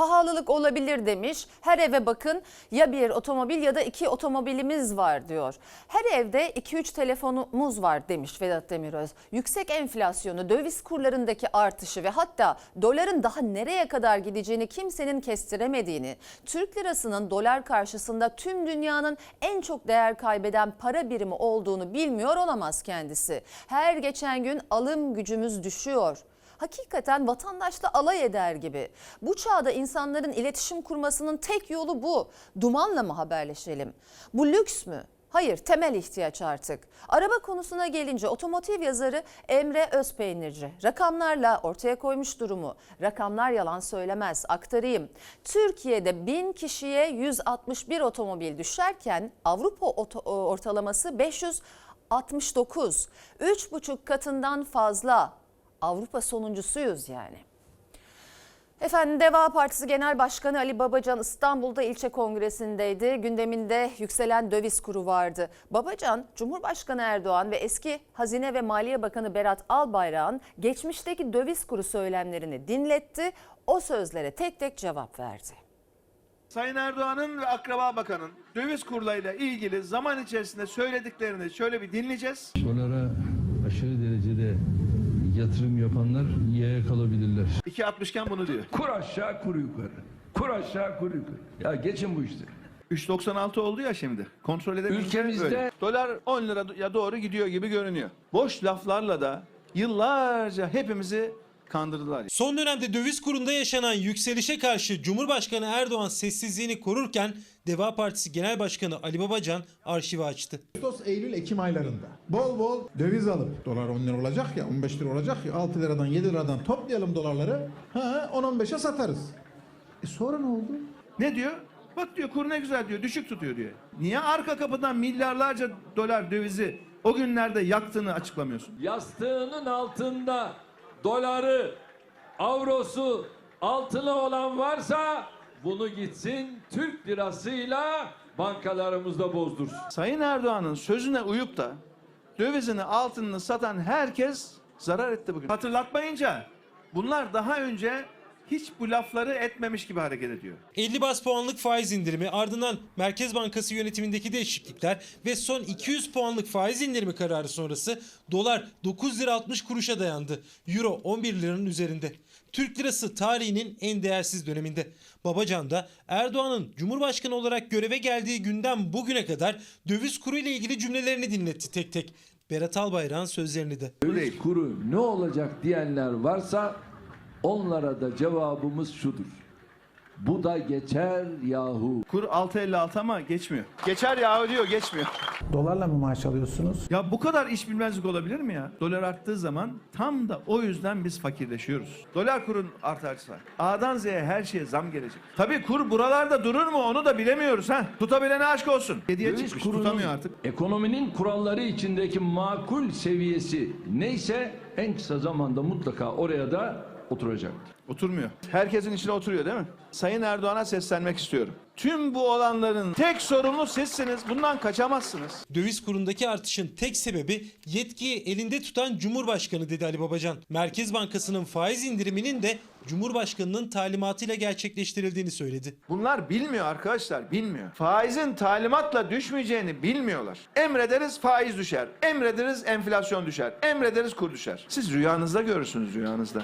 Pahalılık olabilir demiş. Her eve bakın ya bir otomobil ya da iki otomobilimiz var diyor. Her evde 2-3 telefonumuz var demiş Vedat Demiröz. Yüksek enflasyonu, döviz kurlarındaki artışı ve hatta doların daha nereye kadar gideceğini kimsenin kestiremediğini, Türk lirasının dolar karşısında tüm dünyanın en çok değer kaybeden para birimi olduğunu bilmiyor olamaz kendisi. Her geçen gün alım gücümüz düşüyor. Hakikaten vatandaşla alay eder gibi. Bu çağda insanların iletişim kurmasının tek yolu bu. Dumanla mı haberleşelim? Bu lüks mü? Hayır, temel ihtiyaç artık. Araba konusuna gelince otomotiv yazarı Emre Özpeynirci rakamlarla ortaya koymuş durumu. Rakamlar yalan söylemez, aktarayım. Türkiye'de 1000 kişiye 161 otomobil düşerken Avrupa oto- ortalaması 569. 3,5 katından fazla. Avrupa sonuncusuyuz yani. Efendim Deva Partisi Genel Başkanı Ali Babacan İstanbul'da ilçe kongresindeydi. Gündeminde yükselen döviz kuru vardı. Babacan, Cumhurbaşkanı Erdoğan ve eski Hazine ve Maliye Bakanı Berat Albayrak'ın geçmişteki döviz kuru söylemlerini dinletti. O sözlere tek tek cevap verdi. Sayın Erdoğan'ın ve Akraba Bakan'ın döviz kurlarıyla ilgili zaman içerisinde söylediklerini şöyle bir dinleyeceğiz. Dolara aşırı derecede yatırım yapanlar yaya kalabilirler. 2.60 bunu diyor. Kur aşağı kur yukarı. Kur aşağı kur yukarı. Ya geçin bu işleri. 3.96 oldu ya şimdi. Kontrol edemeyince Ülkemizde- öyle. Dolar 10 liraya doğru gidiyor gibi görünüyor. Boş laflarla da yıllarca hepimizi kandırdılar. Son dönemde döviz kurunda yaşanan yükselişe karşı Cumhurbaşkanı Erdoğan sessizliğini korurken Deva Partisi Genel Başkanı Ali Babacan arşivi açtı. Ağustos, Eylül, Ekim aylarında bol bol döviz alıp dolar 10 lira olacak ya 15 lira olacak ya 6 liradan 7 liradan toplayalım dolarları ha 10-15'e satarız. E sonra ne oldu? Ne diyor? Bak diyor kur ne güzel diyor düşük tutuyor diyor. Niye arka kapıdan milyarlarca dolar dövizi o günlerde yaktığını açıklamıyorsun? yastığının altında doları, avrosu, altını olan varsa bunu gitsin Türk lirasıyla bankalarımızda bozdursun. Sayın Erdoğan'ın sözüne uyup da dövizini altınını satan herkes zarar etti bugün. Hatırlatmayınca bunlar daha önce hiç bu lafları etmemiş gibi hareket ediyor. 50 bas puanlık faiz indirimi ardından Merkez Bankası yönetimindeki değişiklikler ve son 200 puanlık faiz indirimi kararı sonrası dolar 9 lira 60 kuruşa dayandı. Euro 11 liranın üzerinde. Türk lirası tarihinin en değersiz döneminde. Babacan da Erdoğan'ın Cumhurbaşkanı olarak göreve geldiği günden bugüne kadar döviz kuru ile ilgili cümlelerini dinletti tek tek. Berat Albayrak'ın sözlerini de. Döviz kuru ne olacak diyenler varsa onlara da cevabımız şudur. Bu da geçer yahu. Kur 6.56 ama geçmiyor. Geçer yahu diyor geçmiyor. Dolarla mı maaş alıyorsunuz? Ya bu kadar iş bilmezlik olabilir mi ya? Dolar arttığı zaman tam da o yüzden biz fakirleşiyoruz. Dolar kurun artarsa A'dan Z'ye her şeye zam gelecek. Tabii kur buralarda durur mu onu da bilemiyoruz ha. Tutabilene aşk olsun. Hediye Döviz çıkmış kurunun tutamıyor artık. ekonominin kuralları içindeki makul seviyesi neyse en kısa zamanda mutlaka oraya da oturacaktır. Oturmuyor. Herkesin içine oturuyor değil mi? Sayın Erdoğan'a seslenmek istiyorum. Tüm bu olanların tek sorumlu sizsiniz. Bundan kaçamazsınız. Döviz kurundaki artışın tek sebebi yetkiyi elinde tutan Cumhurbaşkanı dedi Ali Babacan. Merkez Bankası'nın faiz indiriminin de Cumhurbaşkanı'nın talimatıyla gerçekleştirildiğini söyledi. Bunlar bilmiyor arkadaşlar, bilmiyor. Faizin talimatla düşmeyeceğini bilmiyorlar. Emrederiz faiz düşer, emrederiz enflasyon düşer, emrederiz kur düşer. Siz rüyanızda görürsünüz rüyanızda.